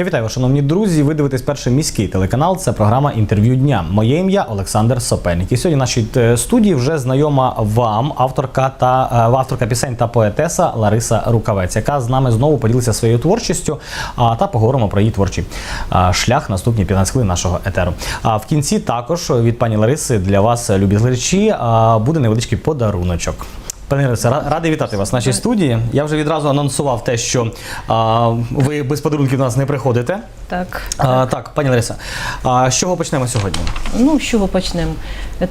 Я вітаю шановні друзі. Ви дивитесь перший міський телеканал. Це програма інтерв'ю дня. Моє ім'я Олександр Сопельник. І сьогодні в нашій е, студії вже знайома вам авторка та е, авторка пісень та поетеса Лариса Рукавець, яка з нами знову поділиться своєю творчістю. А та поговоримо про її творчий шлях наступні 15 хвилин нашого етеру. А в кінці також від пані Лариси для вас, любі глядачі, буде невеличкий подаруночок. Пане ра- радий вітати вас в нашій студії. Я вже відразу анонсував те, що а, ви без подарунків до нас не приходите. Так. А, так, пані Лариса, а з чого почнемо сьогодні? Ну, з чого почнемо?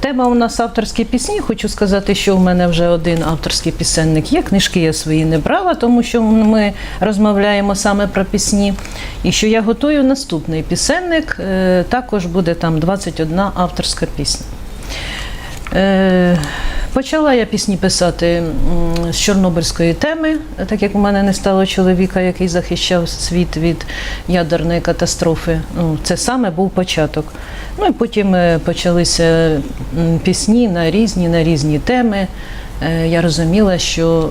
Тема у нас авторські пісні. Хочу сказати, що в мене вже один авторський пісенник є. Книжки я свої не брала, тому що ми розмовляємо саме про пісні. І що я готую наступний пісенник. Е, Також буде там 21 авторська пісня. Е, Почала я пісні писати з чорнобильської теми, так як у мене не стало чоловіка, який захищав світ від ядерної катастрофи. Ну, це саме був початок. Ну і потім е, почалися пісні на різні, на різні теми. Е, Я розуміла, що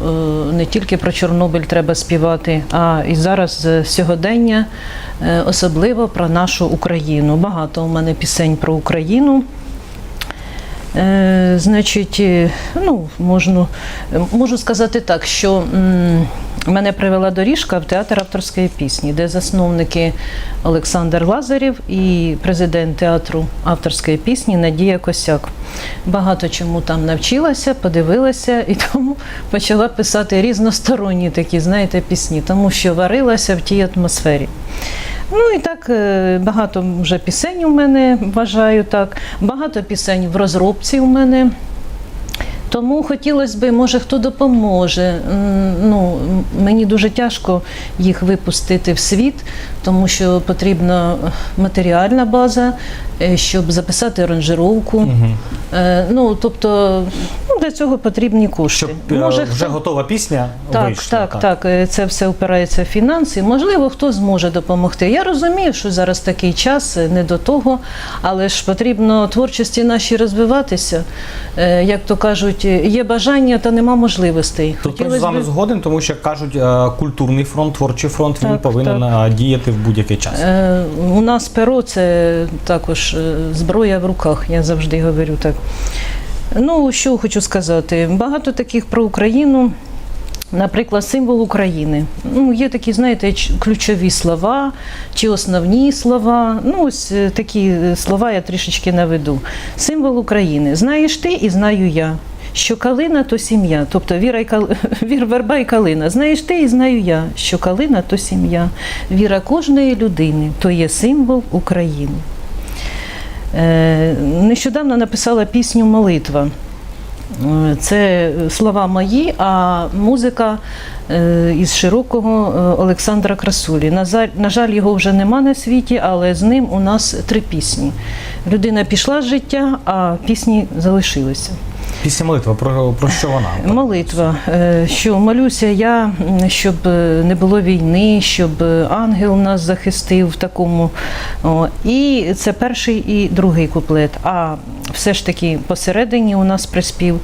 е, не тільки про Чорнобиль треба співати, а і зараз е, сьогодення, особливо про нашу Україну. Багато у мене пісень про Україну. Е, Значить, е, ну, можну, можу сказати так, що мене привела доріжка в театр авторської пісні, де засновники Олександр Лазарів і президент театру авторської пісні Надія Косяк. Багато чому там навчилася, подивилася і тому почала писати різносторонні такі, знаєте, пісні, тому що варилася в тій атмосфері. Ну і так е, багато вже пісень у мене вважаю так. Багато пісень в розробці у мене. Тому хотілося б, може, хто допоможе. Ну, мені дуже тяжко їх випустити в світ, тому що потрібна матеріальна база, е, щоб записати аранжировку. Е, Ну, тобто, ну, для цього потрібні кошти. Щоб е, Може, вже хто- готова пісня так, вийшла. так, так, е, Це все впирається в фінанси. Можливо, хто зможе допомогти. Я розумію, що зараз такий час е, не до того, але ж потрібно творчості нашій розвиватися. Як то кажуть, є бажання, та нема можливостей. Тут з вами згоден, тому що кажуть, е, культурний фронт, творчий фронт він Так, повинен е, діяти в будь-який час. У нас перо це також зброя в руках, я завжди говорю так. Ну, що хочу сказати, багато таких про Україну. Наприклад, символ України. Ну, є такі, знаєте, ключові слова чи основні слова. Ну, ось е, такі е, слова я трішечки наведу. Символ України. Знаєш ти і знаю я. Що калина то сім'я, тобто віра, і кал... вір, верба і калина. Знаєш ти і знаю я, що калина то сім'я. Віра кожної людини то є символ України. Е, нещодавно написала пісню Молитва. Е, Це слова мої, а музика е, із широкого Олександра Красулі. На жаль, його вже нема на світі, але з ним у нас три пісні. Людина пішла з життя, а пісні залишилися. Пісня молитва про, про що вона? Молитва, е, що молюся я, щоб е, не було війни, щоб е, ангел нас захистив в такому. І це перший і другий куплет. А все ж таки посередині у нас приспів.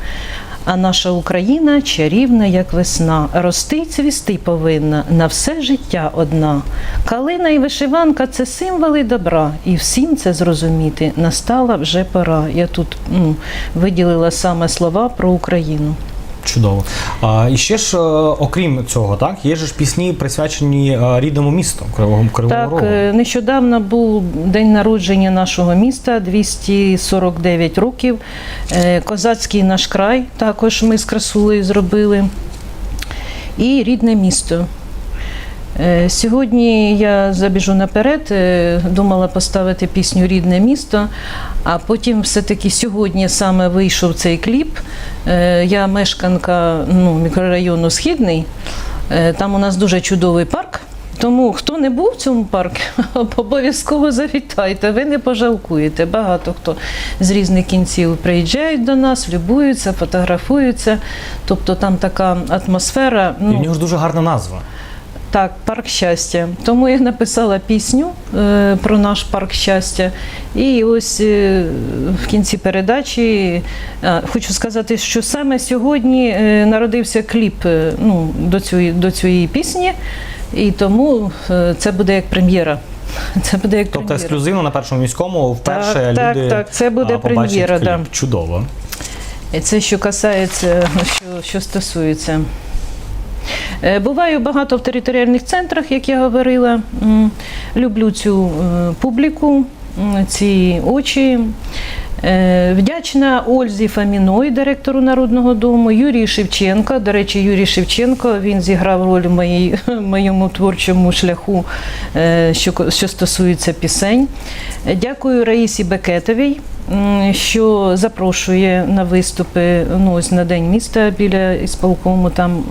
А наша Україна чарівна, як весна, рости й цвісти повинна на все життя одна. Калина і вишиванка це символи добра, і всім це зрозуміти настала вже пора. Я тут ну, виділила саме слова про Україну. Чудово. А, і ще ж, е, окрім цього, так, є ж пісні присвячені е, рідному місту Кривого Кривого Так, Рогу. е, нещодавно був день народження нашого міста, 249 років. Козацький наш край також ми з красулею зробили. І рідне місто. Е, Сьогодні я забіжу наперед, е, думала поставити пісню Рідне місто, а потім все-таки сьогодні саме вийшов цей кліп. Е, Я мешканка ну, мікрорайону Східний. Там у нас дуже чудовий парк. Тому хто не був в цьому парку, обов'язково завітайте, ви не пожалкуєте. Багато хто з різних кінців приїжджають до нас, любуються, фотографуються. Тобто там така атмосфера. І Ну, в нього ж дуже гарна назва. Так, парк щастя. Тому я написала пісню е, про наш парк щастя. І ось е, в кінці передачі хочу сказати, що саме сьогодні е, народився кліп ну, до, цієї, до цієї пісні. І тому це буде як прем'єра. Це буде як Тобто прем'єра. ексклюзивно на першому міському вперше Так, так, люди так, це буде прем'єра, да. Чудово. Це що касається, що, що стосується. Е, Буваю багато в територіальних центрах, як я говорила. Люблю цю е, публіку, ці очі. Е, Вдячна Ользі Фаміної, директору Народного дому, Юрію Шевченка. До речі, Юрій Шевченко він зіграв роль в моїй, моєму творчому шляху, що, що стосується пісень. Дякую Раїсі Бекетовій, що запрошує на виступи ну, ось на День міста біля ісполкому. Там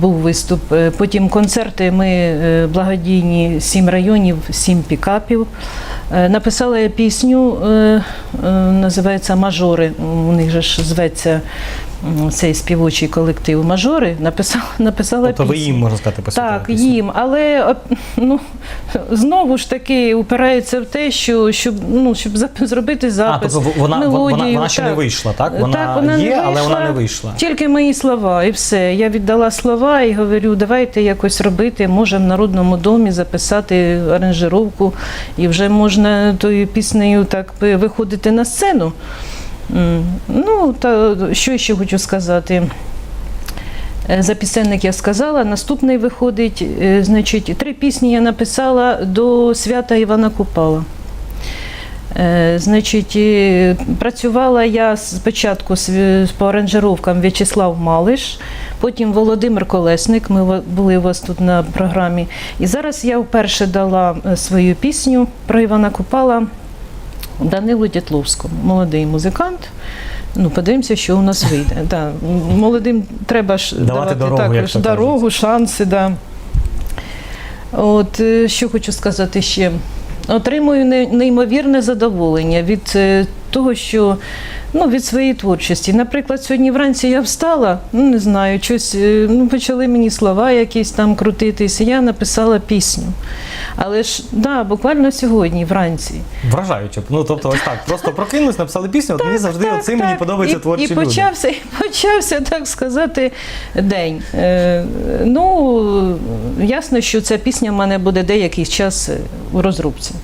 був виступ. Е, Потім концерти. Ми е, благодійні сім районів, сім пікапів. Е, Написала я пісню, е, е, називається Мажори. У них же ж зветься цей співочий колектив Мажори. Написала, написала Тобто ви їм можна сказати посвятили Так, пісню. їм, але ну, знову ж таки упирається в те, що щоб, ну, щоб зробити А, тобто вона, вона, мелодію, вона ще не вийшла, так? Вона, Так, вона не є, але вона не вийшла. Тільки мої слова, і все. Я віддала слова і говорю, давайте якось робити. Може в народному домі записати аранжировку, і вже можна тою піснею так виходити на сцену. Ну, та що ще хочу сказати. Е, За пісенник я сказала. Наступний виходить, е, значить, три пісні я написала до свята Івана Купала. Е, Значить, працювала я спочатку по аранжировкам В'ячеслав Малиш, потім Володимир Колесник. Ми були у вас тут на програмі. І зараз я вперше дала е, свою пісню про Івана Купала Данилу Дятловському, молодий музикант. Ну, подивимося, що у нас вийде. Да. Молодим треба ж Давати давати, дорогу, також дорогу, шанси. Да. От е, що хочу сказати ще. Отримую неймовірне задоволення від е, того, що ну, від своєї творчості. Наприклад, сьогодні вранці я встала, ну не знаю, щось е, ну, почали мені слова якісь там крутитись, і я написала пісню. Але ж да, буквально сьогодні, вранці. Вражаюче. Ну, тобто, ось так. Просто прокинулись, написали пісню, от мені завжди Так, оцим мені так. подобаються і, творчі і люди. почався, і почався, так сказати, день. Е, ну, ясно, що ця пісня в мене буде деякий час у розробці.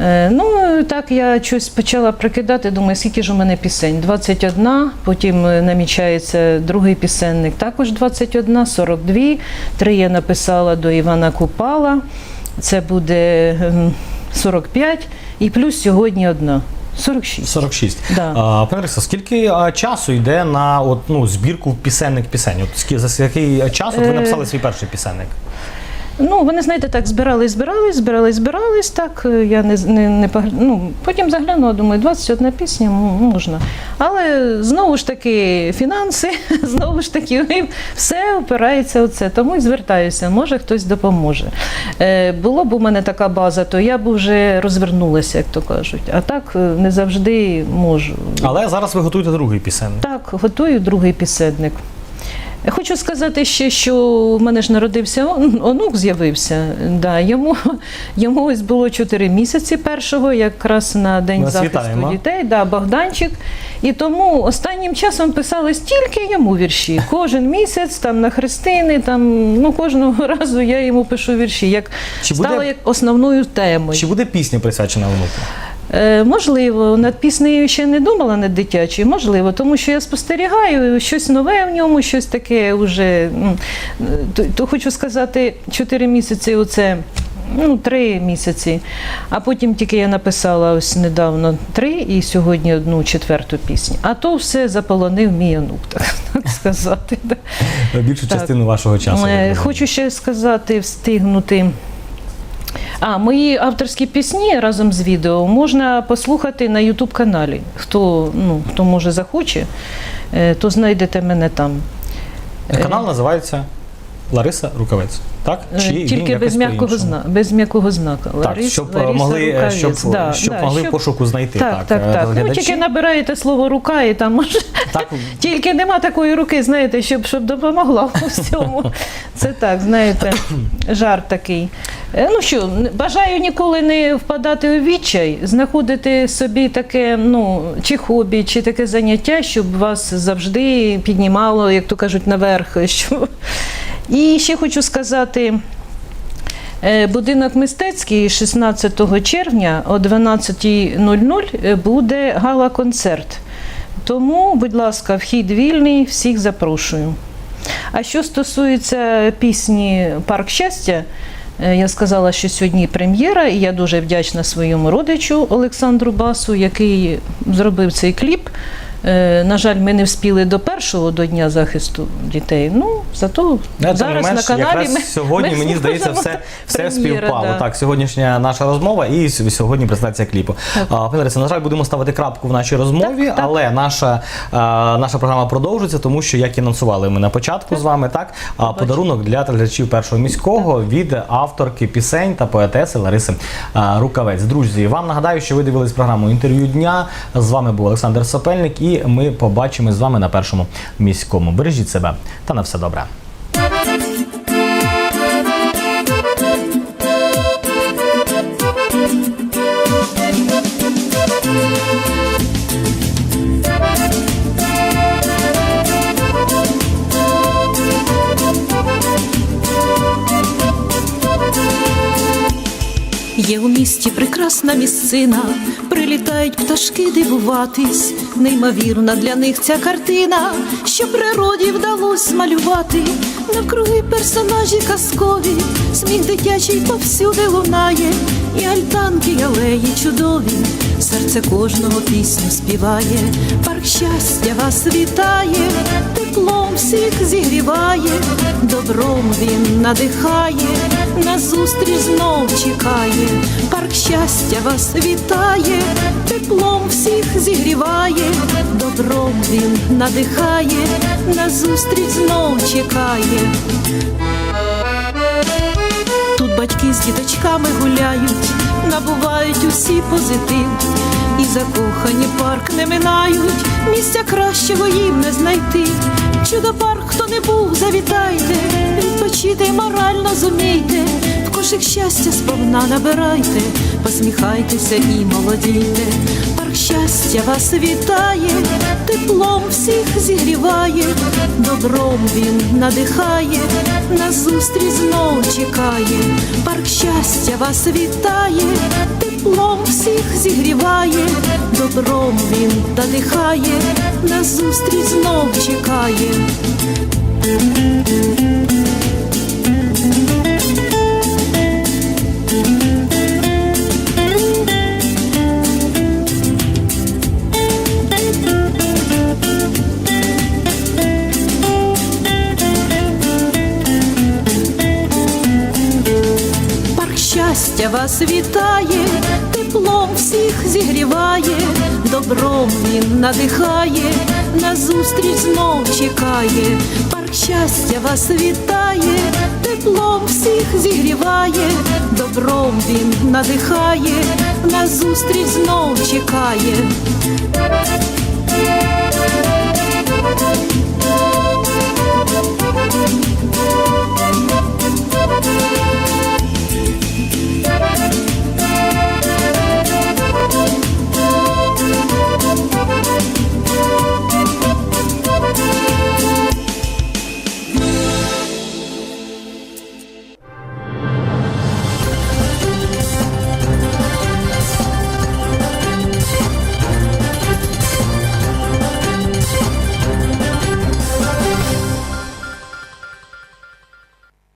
Е, Ну, так я щось почала прикидати, думаю, скільки ж у мене пісень? 21, потім е, намічається другий пісенник, також 21, 42. Три я написала до Івана Купала, це буде ем, 45, і плюс сьогодні одна. 46. 46. Да. А, пане Рисо, скільки а, часу йде на от, ну, збірку пісенник пісень? От, за який час от ви Е, написали свій перший пісенник? Ну, вони, знаєте, так збирались, збирались, збирались, збирались. Так е, я не, не, не ну, потім заглянула, думаю, 21 пісня можна. Але знову ж таки, фінанси, знову ж таки, все опирається у це. Тому і звертаюся, може хтось допоможе. Е, було б у мене така база, то я б вже розвернулася, як то кажуть. А так е, не завжди можу. Але зараз ви готуєте другий пісенник. Так, готую другий пісенник. Хочу сказати ще, що в мене ж народився онук, з'явився. Да, йому, йому ось було 4 місяці першого, якраз на день Ми захисту вітаємо. дітей, да, Богданчик. І тому останнім часом писались тільки йому вірші. Кожен місяць там на хрестини, там ну кожного разу я йому пишу вірші, як Чи буде- стало як основною темою. Чи буде пісня присвячена внуку? Е, Можливо, над піснею ще не думала над дитячою, можливо, тому що я спостерігаю щось нове в ньому, щось таке вже. То, то хочу сказати, 4 місяці оце. Ну, три місяці. А потім тільки я написала ось недавно три і сьогодні одну четверту пісню. А то все заполонив мій онук, так, сказати. Більшу Так. частину вашого часу. Е. Хочу ще сказати, встигнути. А, мої авторські пісні разом з відео можна послухати на YouTube каналі. Хто, ну, хто може захоче, е, то знайдете мене там. Канал називається Лариса Рукавець. Так? Е, Чи Тільки без м'якого, зна... без м'якого знака. Так, Ларис- щоб е, Лариса могли, е, щоб, Да, щоб да, могли в щоб- пошуку знайти. Так, так, е, так. Ну, тільки набираєте слово рука і там може. Так, Тільки нема такої руки, знаєте, щоб, щоб допомогла в всьому. Це так, знаєте, жарт такий. Ну що, бажаю ніколи не впадати у відчай, знаходити собі таке, ну, чи хобі, чи таке заняття, щоб вас завжди піднімало, як то кажуть, наверх, що, І ще хочу сказати. Е, Будинок мистецький 16 червня о 12.00 буде гала-концерт. Тому, будь ласка, вхід вільний, всіх запрошую. А що стосується пісні Парк щастя, е, я сказала, що сьогодні прем'єра, і я дуже вдячна своєму родичу Олександру Басу, який зробив цей кліп. Е, На жаль, ми не вспіли до першого до Дня захисту дітей. Ну, зато Ну, не зараз на каналі якраз ми, сьогодні, ми мені здається, все, все Прем'єра, співпало. да. Так, сьогоднішня наша розмова і сьогодні презентація кліпу. А, Пані на жаль, будемо ставити крапку в нашій розмові, Так, так. але наша, а, наша програма продовжується, тому що, як і анонсували ми на початку з вами, так, а, подарунок для телеглядачів першого міського від авторки пісень та поетеси Лариси а, Рукавець. Друзі, вам нагадаю, що ви дивились програму інтерв'ю дня. З вами був Олександр Сопельник, і ми побачимо з вами на першому міському. Бережіть себе та на все добре. Місті прекрасна місцина, прилітають пташки дивуватись. Неймовірна для них ця картина, що природі вдалось змалювати. Навкруги персонажі казкові, сміх дитячий повсюди лунає, і альтанки, і алеї чудові, серце кожного пісню співає, парк щастя вас вітає, теплом всіх зігріває, добром він надихає, на зустріч знов чекає, парк щастя вас вітає, теплом всіх зігріває, добром він надихає, на зустріч знов чекає. Тут батьки з діточками гуляють, набувають усі позитив, і закохані парк не минають, місця кращого їм не знайти. Чудо парк, хто не був, завітайте, відпочити морально зумійте, в кошик щастя сповна набирайте, посміхайтеся і молодійте. Парк щастя вас вітає, теплом всіх зігріває, добром він надихає, на зустріч знов чекає, парк щастя вас вітає, теплом всіх зігріває, добром він надихає, на зустріч знов чекає. Вас вітає, теплом всіх зігріває, добром він надихає, на зустріч знов чекає. Парк щастя вас вітає, теплом всіх зігріває, добром він надихає, на зустріч знов чекає.